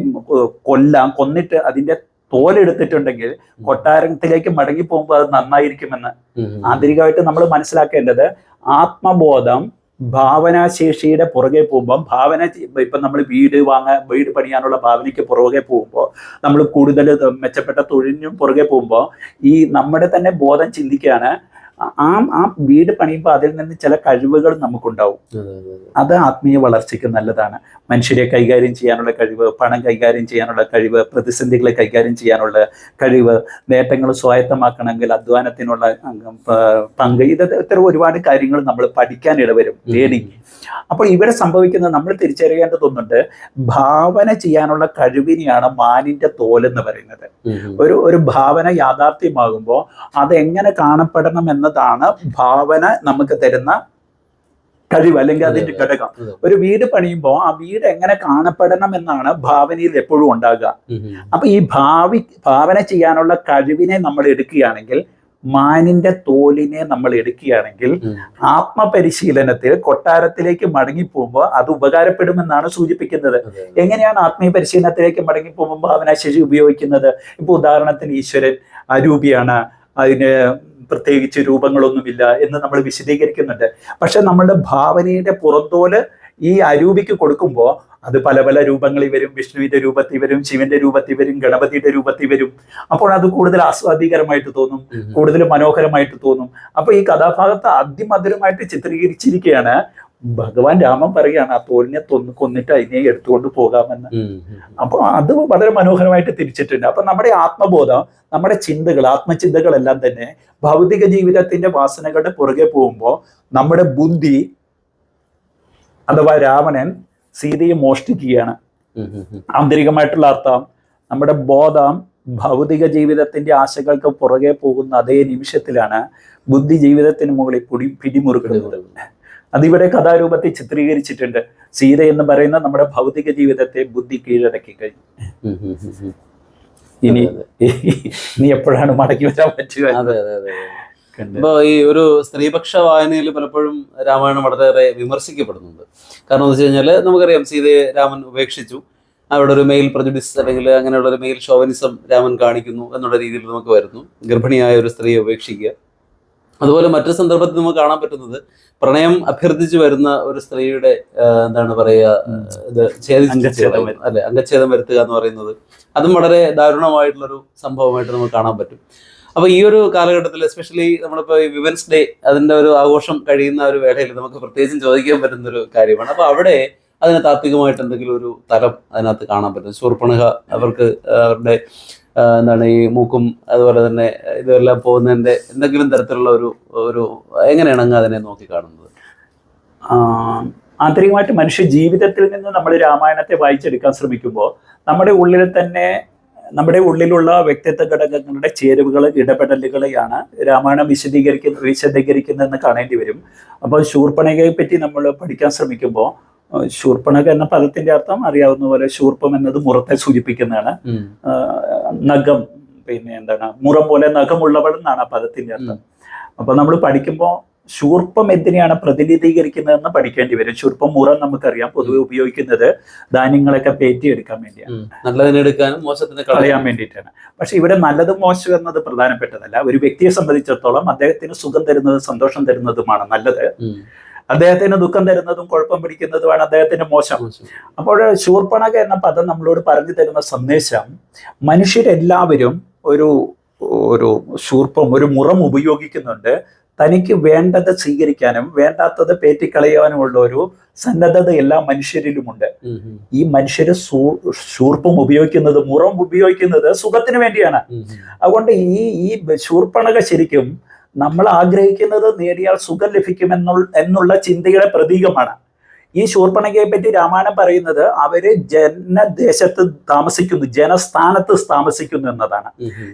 കൊല്ലാം കൊന്നിട്ട് അതിന്റെ തോലെടുത്തിട്ടുണ്ടെങ്കിൽ കൊട്ടാരത്തിലേക്ക് മടങ്ങി പോകുമ്പോൾ അത് നന്നായിരിക്കുമെന്ന് ആന്തരികമായിട്ട് നമ്മൾ മനസ്സിലാക്കേണ്ടത് ആത്മബോധം ഭാവനാശേഷിയുടെ പുറകെ പോകുമ്പോൾ ഭാവന ഇപ്പൊ നമ്മൾ വീട് വാങ്ങാൻ വീട് പണിയാനുള്ള ഭാവനയ്ക്ക് പുറകെ പോകുമ്പോൾ നമ്മൾ കൂടുതൽ മെച്ചപ്പെട്ട തൊഴിലിനും പുറകെ പോകുമ്പോൾ ഈ നമ്മുടെ തന്നെ ബോധം ചിന്തിക്കുകയാണ് ആ ആ വീട് പണിയുമ്പോൾ അതിൽ നിന്ന് ചില കഴിവുകൾ നമുക്കുണ്ടാവും. അത് ആത്മീയ വളർച്ചയ്ക്ക് നല്ലതാണ്. മനുഷ്യരെ കൈകാര്യം ചെയ്യാനുള്ള കഴിവ് പണം കൈകാര്യം ചെയ്യാനുള്ള കഴിവ് പ്രതിസന്ധികളെ കൈകാര്യം ചെയ്യാനുള്ള കഴിവ് നേട്ടങ്ങൾ സ്വായത്തമാക്കണമെങ്കിൽ അധ്വാനത്തിനുള്ള പങ്ക് ഇത് ഇത്തരം ഒരുപാട് കാര്യങ്ങൾ നമ്മൾ പഠിക്കാൻ ഇടവരും ലേണിംഗ് അപ്പോൾ ഇവിടെ സംഭവിക്കുന്നത് നമ്മൾ തിരിച്ചറിയേണ്ടതൊന്നുണ്ട് ഭാവന ചെയ്യാനുള്ള കഴിവിനെയാണ് മാനിന്റെ തോലെന്ന് പറയുന്നത്. ഒരു ഒരു ഭാവന യാഥാർത്ഥ്യമാകുമ്പോൾ അത് എങ്ങനെ കാണപ്പെടണം എന്നതാണ് ഭാവന നമുക്ക് തരുന്ന കഴിവ് അല്ലെങ്കിൽ അതിന്റെ ഘടകം. ഒരു വീട് പണിയുമ്പോൾ ആ വീട് എങ്ങനെ കാണപ്പെടണം എന്നാണ് ഭാവനയിൽ എപ്പോഴും ഉണ്ടാകുക. അപ്പൊ ഈ ഭാവി ഭാവന ചെയ്യാനുള്ള കഴിവിനെ നമ്മൾ എടുക്കുകയാണെങ്കിൽ മാനിന്റെ തോലിനെ നമ്മൾ എടുക്കുകയാണെങ്കിൽ ആത്മപരിശീലനത്തിൽ കൊട്ടാരത്തിലേക്ക് മടങ്ങി പോകുമ്പോൾ അത് ഉപകാരപ്പെടുമെന്നാണ് സൂചിപ്പിക്കുന്നത്. എങ്ങനെയാണ് ആത്മീയ പരിശീലനത്തിലേക്ക് മടങ്ങി പോകുമ്പോൾ ഭാവനാശേഷി ഉപയോഗിക്കുന്നത്? ഇപ്പൊ ഉദാഹരണത്തിന് ഈശ്വരൻ അരൂപിയാണ് അതിന് പ്രത്യേകിച്ച് രൂപങ്ങളൊന്നുമില്ല എന്ന് നമ്മൾ വിശദീകരിക്കുന്നുണ്ട്. പക്ഷെ നമ്മളുടെ ഭാവനയുടെ പുറത്തോൽ ഈ അരൂപിക്ക് കൊടുക്കുമ്പോൾ അത് പല പല രൂപങ്ങളിൽ വരും. വിഷ്ണുവിന്റെ രൂപത്തിൽ വരും ശിവന്റെ രൂപത്തിൽ വരും ഗണപതിയുടെ രൂപത്തിൽ വരും. അപ്പോൾ അത് കൂടുതൽ ആസ്വാദികരമായിട്ട് തോന്നും കൂടുതൽ മനോഹരമായിട്ട് തോന്നും. അപ്പൊ ഈ കഥാഭാഗത്ത് അതിമധുരമായിട്ട് ചിത്രീകരിച്ചിരിക്കുകയാണ് ഭഗവാൻ രാമൻ പറയുകയാണ് ആ തോലിനെ തൊന്ന് കൊന്നിട്ട് അതിനെ എടുത്തുകൊണ്ട് പോകാമെന്ന്. അപ്പൊ അത് വളരെ മനോഹരമായിട്ട് തിരിച്ചിട്ടുണ്ട്. അപ്പൊ നമ്മുടെ ആത്മബോധം നമ്മുടെ ചിന്തകൾ ആത്മചിന്തകളെല്ലാം തന്നെ ഭൗതിക ജീവിതത്തിന്റെ വാസനകളുടെ പുറകെ പോകുമ്പോൾ നമ്മുടെ ബുദ്ധി അഥവാ രാവണൻ സീതയെ മോഷ്ടിക്കുകയാണ്. ആന്തരികമായിട്ടുള്ള അർത്ഥം നമ്മുടെ ബോധം ഭൗതിക ജീവിതത്തിന്റെ ആശകൾക്ക് പുറകെ പോകുന്ന അതേ നിമിഷത്തിലാണ് ബുദ്ധി ജീവിതത്തിന് മുകളിൽ പിടി പിടിമുറുക്കുന്നത്. അതിവിടെ കഥാരൂപത്തെ ചിത്രീകരിച്ചിട്ടുണ്ട്. സീത എന്ന് പറയുന്ന നമ്മുടെ ഭൗതിക ജീവിതത്തെ ബുദ്ധി കീഴടക്കി കഴിഞ്ഞു. ഇനി ഇനി എപ്പോഴാണ് മടക്കി വരാൻ പറ്റുക. ഈ ഒരു സ്ത്രീപക്ഷ വായനയിൽ പലപ്പോഴും രാമായണം വളരെയേറെ വിമർശിക്കപ്പെടുന്നുണ്ട്. കാരണം എന്ന് വെച്ച് കഴിഞ്ഞാൽ നമുക്കറിയാം സീതയെ രാമൻ ഉപേക്ഷിച്ചു. അവിടെ ഒരു മെയിൽ പ്രജുഡിസ് അല്ലെങ്കിൽ അങ്ങനെയുള്ള ഒരു മെയിൽ ഷോവനിസം രാമൻ കാണിക്കുന്നു എന്നുള്ള രീതിയിൽ നമുക്ക് വരുന്നു. ഗർഭിണിയായ ഒരു സ്ത്രീയെ ഉപേക്ഷിക്കുക. അതുപോലെ മറ്റു സന്ദർഭത്തിൽ നമുക്ക് കാണാൻ പറ്റുന്നത് പ്രണയം അഭ്യർത്ഥിച്ചു വരുന്ന ഒരു സ്ത്രീയുടെ എന്താണ് പറയുക. ഇത് ഛേദിച്ച്. അല്ലെ അംഗച്ഛേദം വരുത്തുക എന്ന് പറയുന്നത് അതും വളരെ ദാരുണമായിട്ടുള്ളൊരു സംഭവമായിട്ട് നമുക്ക് കാണാൻ പറ്റും അപ്പൊ ഈ ഒരു കാലഘട്ടത്തിൽ എസ്പെഷ്യലി നമ്മളിപ്പോ വിമൻസ് ഡേ അതിന്റെ ഒരു ആഘോഷം കഴിയുന്ന ഒരു വേളയിൽ നമുക്ക് പ്രത്യേകിച്ചും ചോദിക്കാൻ പറ്റുന്ന ഒരു കാര്യമാണ് അപ്പൊ അവിടെ അതിന് താത്വികമായിട്ട് എന്തെങ്കിലും ഒരു തലം അതിനകത്ത് കാണാൻ പറ്റും ശൂർപ്പണക അവർക്ക് അവരുടെ എന്താണ് ഈ മൂക്കും അതുപോലെ തന്നെ ഇതെല്ലാം പോകുന്നതിന്റെ എന്തെങ്കിലും തരത്തിലുള്ള ഒരു ഒരു എങ്ങനെയാണ് അങ്ങ് അതിനെ നോക്കി കാണുന്നത്? ആ, ആന്തരികമായിട്ട് മനുഷ്യ ജീവിതത്തിൽ നിന്ന് നമ്മൾ രാമായണത്തെ വായിച്ചെടുക്കാൻ ശ്രമിക്കുമ്പോൾ നമ്മുടെ ഉള്ളിൽ തന്നെ നമ്മുടെ ഉള്ളിലുള്ള വ്യക്തിത്വ ഘടകങ്ങളുടെ ചേരുവകൾ ഇടപെടലുകളെയാണ് രാമായണം വിശദീകരിക്കുന്ന വിശദീകരിക്കുന്നതെന്ന് കാണേണ്ടി വരും. അപ്പോൾ ശൂർപ്പണകയെ പറ്റി നമ്മൾ പഠിക്കാൻ ശ്രമിക്കുമ്പോൾ ശൂർപ്പണക എന്ന പദത്തിന്റെ അർത്ഥം അറിയാവുന്ന പോലെ ശൂർപ്പം എന്നത് മുറത്തെ സൂചിപ്പിക്കുന്നതാണ്. നഖം പിന്നെ എന്താണ് മുറം പോലെ നഖമുള്ളവൾ എന്നാണ് ആ പദത്തിന്റെ അർത്ഥം. അപ്പൊ നമ്മൾ പഠിക്കുമ്പോൾ ശൂർപ്പം എന്തിനെയാണ് പ്രതിനിധീകരിക്കുന്നതെന്ന് പഠിക്കേണ്ടി വരും. ശൂർപ്പം മുറം നമുക്കറിയാം പൊതുവെ ഉപയോഗിക്കുന്നത് ധാന്യങ്ങളൊക്കെ പേറ്റിയെടുക്കാൻ വേണ്ടിയാണ്. നല്ലതിനെ എടുക്കാനും മോശത്തിനെ കളയാൻ വേണ്ടിയിട്ടാണ്. പക്ഷെ ഇവിടെ നല്ലതും മോശം എന്നത് പ്രധാനപ്പെട്ടതല്ല. ഒരു വ്യക്തിയെ സംബന്ധിച്ചിടത്തോളം അദ്ദേഹത്തിന് സുഖം തരുന്നതും സന്തോഷം തരുന്നതുമാണ് നല്ലത്. അദ്ദേഹത്തിന് ദുഃഖം തരുന്നതും കുഴപ്പം പിടിക്കുന്നതുമാണ് അദ്ദേഹത്തിന്റെ മോശം. അപ്പോൾ ശൂർപ്പണക എന്ന പദം നമ്മളോട് പറഞ്ഞു തരുന്ന സന്ദേശം മനുഷ്യരെല്ലാവരും ഒരു ഒരു ശൂർപ്പം ഒരു മുറം ഉപയോഗിക്കുന്നുണ്ട്. തനിക്ക് വേണ്ടത് സ്വീകരിക്കാനും വേണ്ടാത്തത് പേറ്റിക്കളയാനുമുള്ള ഒരു സന്നദ്ധത എല്ലാ മനുഷ്യരിലുമുണ്ട് ഈ മനുഷ്യർ ശൂർപ്പം ഉപയോഗിക്കുന്നത് മുറം ഉപയോഗിക്കുന്നത് സുഖത്തിന് വേണ്ടിയാണ്. അതുകൊണ്ട് ഈ ഈ ശൂർപ്പണക ശരിക്കും നമ്മൾ ആഗ്രഹിക്കുന്നത് നേടിയാൽ സുഖം ലഭിക്കുമെന്നുള്ള എന്നുള്ള ചിന്തയുടെ പ്രതീകമാണ്. ഈ ശൂർപ്പണകയെ പറ്റി രാമായണം പറയുന്നത് അവർ ജനദേശത്ത് താമസിക്കുന്നു ജനസ്ഥാനത്ത് താമസിക്കുന്നു എന്നതാണ്.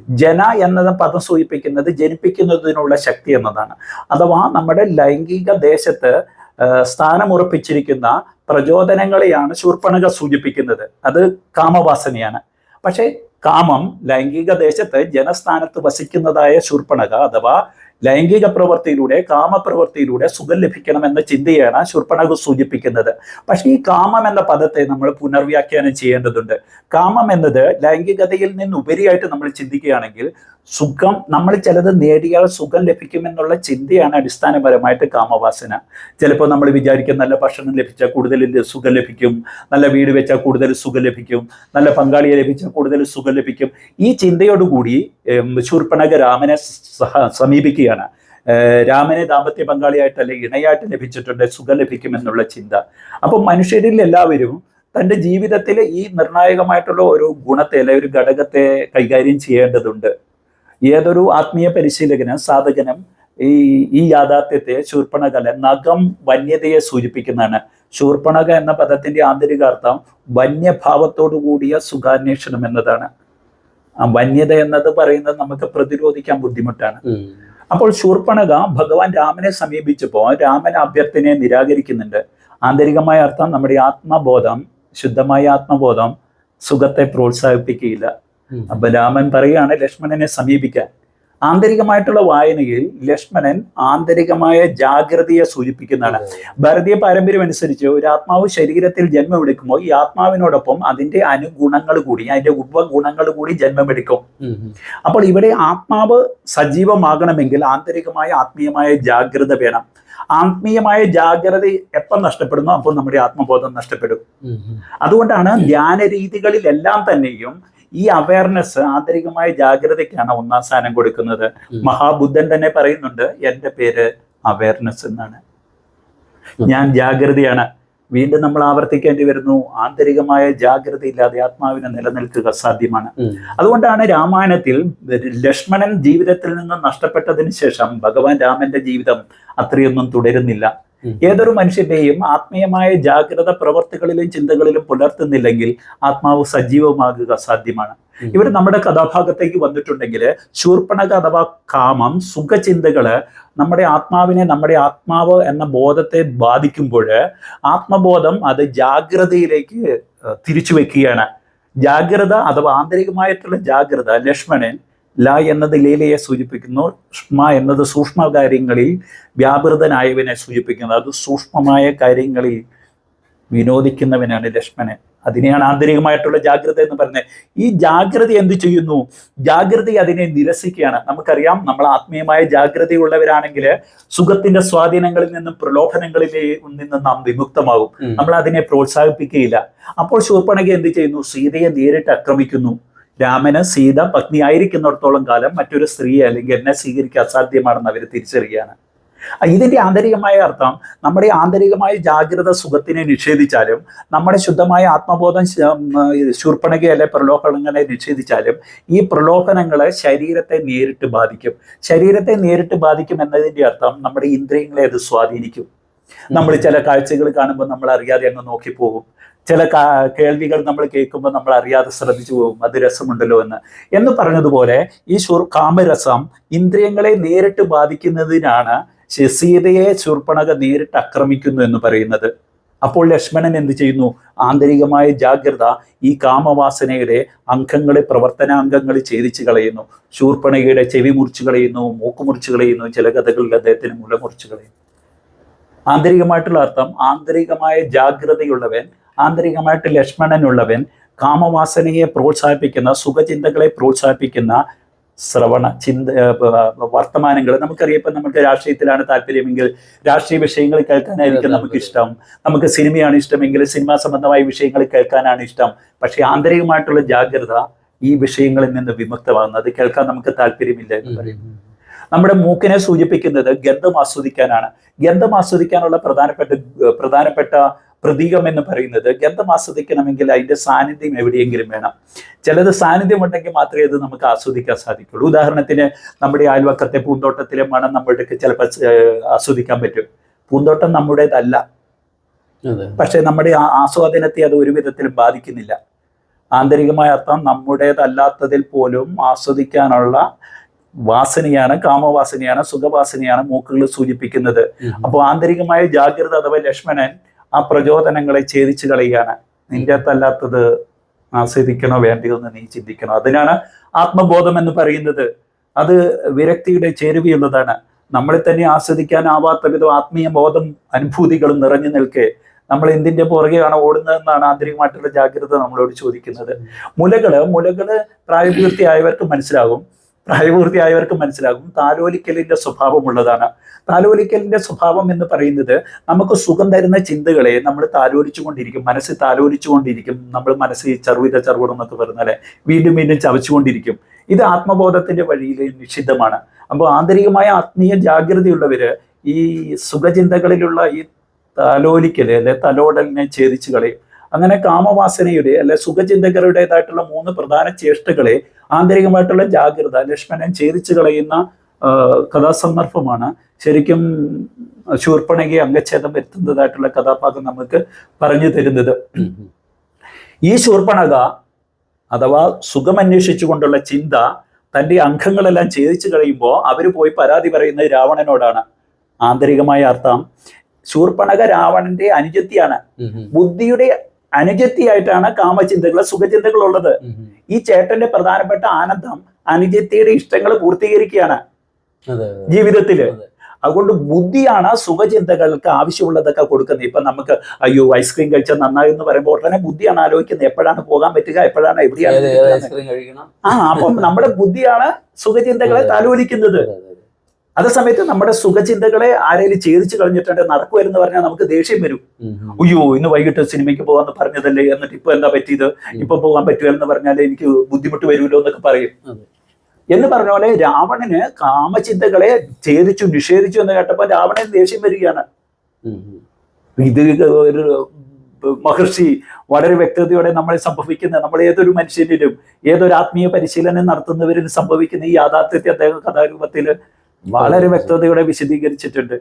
ജന എന്ന പദം സൂചിപ്പിക്കുന്നത് ജനിപ്പിക്കുന്നതിനുള്ള ശക്തി എന്നതാണ്. അഥവാ നമ്മുടെ ലൈംഗിക ദേശത്ത് സ്ഥാനം സ്ഥാനമുറപ്പിച്ചിരിക്കുന്ന പ്രചോദനങ്ങളെയാണ് ശൂർപ്പണക സൂചിപ്പിക്കുന്നത്. അത് കാമവാസനയാണ്. പക്ഷേ കാമം ലൈംഗിക ദേശത്ത് ജനസ്ഥാനത്ത് വസിക്കുന്നതായ ശൂർപ്പണക അഥവാ ലൈംഗിക പ്രവൃത്തിയിലൂടെ കാമപ്രവൃത്തിയിലൂടെ സുഖം ലഭിക്കണമെന്ന ചിന്തയാണ് ശൂർപ്പണക സൂചിപ്പിക്കുന്നത്. പക്ഷേ ഈ കാമം എന്ന പദത്തെ നമ്മൾ പുനർവ്യാഖ്യാനം ചെയ്യേണ്ടതുണ്ട്. കാമം എന്നത് ലൈംഗികതയിൽ നിന്ന് ഉപരിയായിട്ട് നമ്മൾ ചിന്തിക്കുകയാണെങ്കിൽ സുഖം നമ്മൾ ചിലത് നേടിയാൽ സുഖം ലഭിക്കുമെന്നുള്ള ചിന്തയാണ് അടിസ്ഥാനപരമായിട്ട് കാമവാസന. ചിലപ്പോൾ നമ്മൾ വിചാരിക്കും നല്ല ഭക്ഷണം ലഭിച്ചാൽ കൂടുതൽ സുഖം ലഭിക്കും നല്ല വീട് വെച്ചാൽ കൂടുതൽ സുഖം ലഭിക്കും നല്ല പങ്കാളിയെ ലഭിച്ചാൽ കൂടുതൽ സുഖം ലഭിക്കും. ഈ ചിന്തയോടുകൂടി ശൂർപ്പണക രാമനെ സഹ- ഏർ രാമനെ ദാമ്പത്യ പങ്കാളിയായിട്ടല്ല ഇണയായിട്ട് ലഭിച്ചിട്ടുണ്ട് സുഖം ലഭിക്കുമെന്നുള്ള ചിന്ത. അപ്പം മനുഷ്യരിൽ എല്ലാവരും തന്റെ ജീവിതത്തിലെ ഈ നിർണായകമായിട്ടുള്ള ഒരു ഗുണത്തെ അല്ലെങ്കിൽ ഒരു ഘടകത്തെ കൈകാര്യം ചെയ്യേണ്ടതുണ്ട്. ഏതൊരു ആത്മീയ പരിശീലകനും സാധകനും ഈ ഈ യാഥാർത്ഥ്യത്തെ ശൂർപ്പണകല നഖം വന്യതയെ സൂചിപ്പിക്കുന്നതാണ്. ശൂർപ്പണക എന്ന പദത്തിന്റെ ആന്തരികാർത്ഥം വന്യഭാവത്തോടു കൂടിയ സുഖാന്വേഷണം എന്നതാണ്. വന്യത എന്നത് പറയുന്നത് നമുക്ക് പ്രതിരോധിക്കാൻ ബുദ്ധിമുട്ടാണ്. അപ്പോൾ ശൂർപ്പണക ഭഗവാൻ രാമനെ സമീപിച്ചപ്പോൾ രാമൻ അഭ്യർത്ഥനയെ നിരാകരിക്കുന്നുണ്ട്. ആന്തരികമായ അർത്ഥം നമ്മുടെ ആത്മബോധം ശുദ്ധമായ ആത്മബോധം സുഖത്തെ പ്രോത്സാഹിപ്പിക്കുകയില്ല. അപ്പൊ രാമൻ പറയുകയാണ് ലക്ഷ്മണനെ സമീപിക്കാൻ. ആന്തരികമായിട്ടുള്ള വായനയിൽ ലക്ഷ്മണൻ ആന്തരികമായ ജാഗ്രതയെ സൂചിപ്പിക്കുന്നതാണ്. ഭാരതീയ പാരമ്പര്യം അനുസരിച്ച് ഒരു ആത്മാവ് ശരീരത്തിൽ ജന്മമെടുക്കുമ്പോൾ ഈ ആത്മാവിനോടൊപ്പം അതിന്റെ അനുഗുണങ്ങൾ കൂടി അതിന്റെ ഉപഗുണങ്ങൾ കൂടി ജന്മമെടുക്കും അപ്പോൾ ഇവിടെ ആത്മാവ് സജീവമാകണമെങ്കിൽ ആന്തരികമായ ആത്മീയമായ ജാഗ്രത വേണം. ആത്മീയമായ ജാഗ്രത എപ്പം നഷ്ടപ്പെടുന്നു അപ്പോൾ നമ്മുടെ ആത്മബോധം നഷ്ടപ്പെടും. അതുകൊണ്ടാണ് ധ്യാന രീതികളിലെല്ലാം തന്നെയും ഈ അവയർനെസ് ആന്തരികമായ ജാഗ്രതയ്ക്കാണ് ഒന്നാം സ്ഥാനം കൊടുക്കുന്നത്. മഹാബുദ്ധൻ തന്നെ പറയുന്നുണ്ട് എന്റെ പേര് അവയർനെസ് എന്നാണ്. ഞാൻ ജാഗ്രതയാണ്. വീണ്ടും നമ്മൾ ആവർത്തിക്കേണ്ടി വരുന്നു. ആന്തരികമായ ജാഗ്രത ഇല്ലാതെ ആത്മാവിനെ നിലനിൽക്കുക സാധ്യമാണ്. അതുകൊണ്ടാണ് രാമായണത്തിൽ ലക്ഷ്മണൻ ജീവിതത്തിൽ നിന്ന് നഷ്ടപ്പെട്ടതിന് ശേഷം ഭഗവാൻ രാമന്റെ ജീവിതം അത്രയൊന്നും തുടരുന്നില്ല. ഏതൊരു മനുഷ്യന്റെയും ആത്മീയമായ ജാഗ്രത പ്രവർത്തികളിലും ചിന്തകളിലും പുലർത്തുന്നില്ലെങ്കിൽ ആത്മാവ് സജീവമാകുക സാധ്യമാണ്. ഇവർ നമ്മുടെ കഥാഭാഗത്തേക്ക് വന്നിട്ടുണ്ടെങ്കിൽ ശൂർപ്പണക അഥവാ കാമം സുഖചിന്തകൾ നമ്മുടെ ആത്മാവിനെ നമ്മുടെ ആത്മാവ് എന്ന ബോധത്തെ ബാധിക്കുമ്പോൾ ആത്മബോധം അത് ജാഗ്രതയിലേക്ക് തിരിച്ചു വെക്കുകയാണ്. ജാഗ്രത അഥവാ ആന്തരികമായിട്ടുള്ള ജാഗ്രത ലക്ഷ്മണൻ ല എന്നത് ലീലയെ സൂചിപ്പിക്കുന്നു. ഷ്മ എന്നത് സൂക്ഷ്മ കാര്യങ്ങളിൽ വ്യാപൃതനായവനെ സൂചിപ്പിക്കുന്നു അത് സൂക്ഷ്മമായ കാര്യങ്ങളിൽ വിനോദിക്കുന്നവനാണ് ലക്ഷ്മണൻ. അതിനെയാണ് ആന്തരികമായിട്ടുള്ള ജാഗ്രത എന്ന് പറയുന്നത്. ഈ ജാഗ്രത എന്ത് ചെയ്യുന്നു? ജാഗ്രത അതിനെ നിരസിക്കുകയാണ്. നമുക്കറിയാം നമ്മൾ ആത്മീയമായ ജാഗ്രതയുള്ളവരാണെങ്കിൽ സുഖത്തിന്റെ സ്വാധീനങ്ങളിൽ നിന്നും പ്രലോഭനങ്ങളിൽ നിന്നും നാം വിമുക്തമാകും. നമ്മൾ അതിനെ പ്രോത്സാഹിപ്പിക്കുകയില്ല. അപ്പോൾ ശൂർപ്പണകി എന്ത് ചെയ്യുന്നു? സീതയെ നേരിട്ട് ആക്രമിക്കുന്നു. രാമന് സീത പത്നിയായിരിക്കുന്നിടത്തോളം കാലം മറ്റൊരു സ്ത്രീയെ അല്ലെങ്കിൽ എന്നെ സ്വീകരിക്കാൻ അസാധ്യമാണെന്ന് അവർ തിരിച്ചറിയുകയാണ്. ഇതിന്റെ ഇതിന്റെ ആന്തരികമായ അർത്ഥം നമ്മുടെ ആന്തരികമായ ജാഗ്രത സുഖത്തിനെ നിഷേധിച്ചാലും നമ്മുടെ ശുദ്ധമായ ആത്മബോധം ശൂർപ്പണകയല്ലെ പ്രലോഭനങ്ങളെ നിഷേധിച്ചാലും ഈ പ്രലോഭനങ്ങളെ ശരീരത്തെ നേരിട്ട് ബാധിക്കും. ശരീരത്തെ നേരിട്ട് ബാധിക്കും എന്നതിന്റെ അർത്ഥം നമ്മുടെ ഇന്ദ്രിയങ്ങളെ അത് സ്വാധീനിക്കും. നമ്മൾ ചില കാഴ്ചകൾ കാണുമ്പോൾ നമ്മൾ അറിയാതെ അങ്ങ് നോക്കിപ്പോകും. ചില കേൾവികൾ നമ്മൾ കേൾക്കുമ്പോൾ നമ്മൾ അറിയാതെ ശ്രദ്ധിച്ചു പോകും. അത് രസമുണ്ടല്ലോ എന്ന്. എന്ന് പറഞ്ഞതുപോലെ ഈ ശുർ കാമരസം ഇന്ദ്രിയങ്ങളെ നേരിട്ട് ബാധിക്കുന്നതിനാണ് സീതയെ ശൂർപ്പണക നേരിട്ട് ആക്രമിക്കുന്നു എന്ന് പറയുന്നത്. അപ്പോൾ ലക്ഷ്മണൻ എന്ത് ചെയ്യുന്നു? ആന്തരികമായ ജാഗ്രത ഈ കാമവാസനയുടെ അംഗങ്ങളെ പ്രവർത്തനാംഗങ്ങൾ ഛേദിച്ചു കളയുന്നു. ശൂർപ്പണകയുടെ ചെവി മുറിച്ചു കളയുന്നു മൂക്ക് മുറിച്ചു കളയുന്നു ചില കഥകളിൽ അദ്ദേഹത്തിന് മുല മുറിച്ചു കളയുന്നു. ആന്തരികമായിട്ടുള്ള അർത്ഥം ആന്തരികമായ ജാഗ്രതയുള്ളവൻ ആന്തരികമായിട്ട് ലക്ഷ്മണനുള്ളവൻ കാമവാസനയെ പ്രോത്സാഹിപ്പിക്കുന്ന സുഖചിന്തകളെ പ്രോത്സാഹിപ്പിക്കുന്ന ശ്രവണ ചിന്ത വർത്തമാനങ്ങൾ. നമുക്കറിയാം ഇപ്പം നമുക്ക് രാഷ്ട്രീയത്തിലാണ് താല്പര്യമെങ്കിൽ രാഷ്ട്രീയ വിഷയങ്ങൾ കേൾക്കാനായിരിക്കും നമുക്ക് ഇഷ്ടം. നമുക്ക് സിനിമയാണ് ഇഷ്ടമെങ്കിൽ സിനിമാ സംബന്ധമായ വിഷയങ്ങൾ കേൾക്കാനാണ് ഇഷ്ടം. പക്ഷേ ആന്തരികമായിട്ടുള്ള ജാഗ്രത ഈ വിഷയങ്ങളിൽ നിന്ന് വിമുക്തമാകുന്നത് അത് കേൾക്കാൻ നമുക്ക് താല്പര്യമില്ല എന്ന് പറയും. നമ്മുടെ മൂക്കിനെ സൂചിപ്പിക്കുന്നത് ഗന്ധം ആസ്വദിക്കാനാണ്. ഗന്ധം ആസ്വദിക്കാനുള്ള പ്രധാനപ്പെട്ട പ്രധാനപ്പെട്ട പ്രതീകം എന്ന് പറയുന്നത് ഗന്ധം ആസ്വദിക്കണമെങ്കിൽ അതിന്റെ സാന്നിധ്യം എവിടെയെങ്കിലും വേണം. ചിലത് സാന്നിധ്യം ഉണ്ടെങ്കിൽ മാത്രമേ അത് നമുക്ക് ആസ്വദിക്കാൻ സാധിക്കുള്ളൂ. ഉദാഹരണത്തിന് നമ്മുടെ ആൽവക്കത്തെ പൂന്തോട്ടത്തിലെ മണം നമ്മളുടെ ചിലപ്പോൾ ആസ്വദിക്കാൻ പറ്റും. പൂന്തോട്ടം നമ്മുടേതല്ല. പക്ഷെ നമ്മുടെ ആസ്വാദനത്തെ അത് ഒരു വിധത്തിലും ബാധിക്കുന്നില്ല. ആന്തരികമായ അർത്ഥം നമ്മുടേതല്ലാത്തതിൽ പോലും ആസ്വദിക്കാനുള്ള വാസനയാണ് കാമവാസനയാണ് സുഖവാസനയാണ് മൂക്കുകൾ സൂചിപ്പിക്കുന്നത്. അപ്പോൾ ആന്തരികമായ ജാഗ്രത അഥവാ ലക്ഷ്മണൻ ആ പ്രചോദനങ്ങളെ ഛേദിച്ചു കളയുകയാണ്. നിന്റെ അകത്തല്ലാത്തത് ആസ്വദിക്കണോ വേണ്ടയോ എന്ന് നീ ചിന്തിക്കണോ? അതിനാണ് ആത്മബോധം എന്ന് പറയുന്നത്. അത് വിരക്തിയുടെ ചേരുവയുള്ളതാണ്. നമ്മളെ തന്നെ ആസ്വദിക്കാനാവാത്ത വിധം ആത്മീയ ബോധം അനുഭൂതികളും നിറഞ്ഞു നിൽക്കെ നമ്മൾ എന്തിന്റെ പുറകെയാണ് ഓടുന്നതെന്നാണ് ആന്തരികമായിട്ടുള്ള ജാഗ്രത നമ്മളോട് ചോദിക്കുന്നത്. മുലകൾ മുലകൾ പ്രായപൂർത്തിയായവർക്ക് മനസ്സിലാകും. പ്രായപൂർത്തിയായവർക്ക് മനസ്സിലാകും. താലോലിക്കലിന്റെ സ്വഭാവമുള്ളതാണ്. താലോലിക്കലിന്റെ സ്വഭാവം എന്ന് പറയുന്നത് നമുക്ക് സുഖം തരുന്ന ചിന്തകളെ നമ്മൾ താലോലിച്ചുകൊണ്ടിരിക്കും. മനസ്സ് താലോലിച്ചുകൊണ്ടിരിക്കും. നമ്മൾ മനസ്സ് ചർവിത ചർവണം എന്നൊക്കെ പറഞ്ഞാൽ വീണ്ടും വീണ്ടും ചവച്ചുകൊണ്ടിരിക്കും. ഇത് ആത്മബോധത്തിന്റെ വഴിയിൽ നിഷിദ്ധമാണ്. അപ്പോൾ ആന്തരികമായ ആത്മീയ ജാഗ്രതയുള്ളവര് ഈ സുഖചിന്തകളിലുള്ള ഈ താലോലിക്കൽ അല്ലെ തലോടലിനെ ഛേദിച്ചു കളയും. അങ്ങനെ കാമവാസനയുടെ അല്ലെ സുഖചിന്തകരുടേതായിട്ടുള്ള മൂന്ന് പ്രധാന ചേഷ്ടകളെ ആന്തരികമായിട്ടുള്ള ജാഗ്രത ലക്ഷ്മണൻ ഛേദിച്ചു കളയുന്ന കഥാസന്ദർഭമാണ്. ശരിക്കും ശൂർപ്പണകയെ അംഗച്ഛേദം വരുത്തുന്നതായിട്ടുള്ള കഥാപാത്രം നമുക്ക് പറഞ്ഞു തരുന്നത്. ഈ ശൂർപ്പണക അഥവാ സുഖമന്വേഷിച്ചുകൊണ്ടുള്ള ചിന്ത തന്റെ അംഗങ്ങളെല്ലാം ഛേദിച്ചു കഴിയുമ്പോൾ അവർ പോയി പരാതി പറയുന്നത് രാവണനോടാണ്. ആന്തരികമായ അർത്ഥം. ശൂർപ്പണക രാവണന്റെ അനുജത്തിയാണ്. ബുദ്ധിയുടെ അനുജത്തിയായിട്ടാണ് കാമചിന്തകൾ സുഖചിന്തകൾ ഉള്ളത് ഈ ചേട്ടന്റെ പ്രധാനപ്പെട്ട ആനന്ദം അനുജത്തിയുടെ ഇഷ്ടങ്ങൾ പൂർത്തീകരിക്കുകയാണ് ജീവിതത്തിൽ. അതെ. അതുകൊണ്ട് ബുദ്ധിയാണ് സുഖചിന്തകൾക്ക് ആവശ്യമുള്ളതൊക്കെ കൊടുക്കുന്നത്. ഇപ്പൊ നമുക്ക് അയ്യോ ഐസ്ക്രീം കഴിച്ചാൽ നന്നായി എന്ന് പറയുമ്പോൾ ഉടനെ ബുദ്ധിയാണ് ആലോചിക്കുന്നത്. എപ്പോഴാണ് പോകാൻ പറ്റുക? എപ്പോഴാണ് എവിടെയാണ് ആ അപ്പം നമ്മുടെ ബുദ്ധിയാണ് സുഖചിന്തകളെ. താലോലിക്കുന്നത്. അതെ, സമയത്ത് നമ്മുടെ സുഖചിന്തകളെ ആരെങ്കിലും ഛേദിച്ചു കളഞ്ഞിട്ടുണ്ട് നടക്കുമായിരുന്നു പറഞ്ഞാൽ നമുക്ക് ദേഷ്യം വരും. അയ്യോ ഇന്ന് വൈകിട്ട് സിനിമയ്ക്ക് പോകാന്ന് പറഞ്ഞതല്ലേ? എന്നിട്ട് ഇപ്പൊ എന്താ പറ്റിയത്? ഇപ്പൊ പോകാൻ പറ്റുമല്ലെന്ന് പറഞ്ഞാൽ എനിക്ക് ബുദ്ധിമുട്ട് വരുമല്ലോ എന്നൊക്കെ പറയും. എന്ന് പറഞ്ഞ പോലെ രാവണന് കാമചിന്തകളെ ഛേദിച്ചു നിഷേധിച്ചു എന്ന് കേട്ടപ്പോൾ രാവണന് ദേഷ്യം വരികയാണ്. ഇത് ഒരു മഹർഷി വളരെ വ്യക്തതയോടെ നമ്മളെ സംഭവിക്കുന്ന നമ്മൾ ഏതൊരു മനുഷ്യനിലും ഏതൊരു ആത്മീയ പരിശീലനം നടത്തുന്നവരിൽ സംഭവിക്കുന്ന ഈ യാഥാർത്ഥ്യത്തെ അദ്ദേഹം കഥാരൂപത്തിൽ വളരെ വ്യക്തതയോടെ വിശദീകരിച്ചിട്ടുണ്ട്.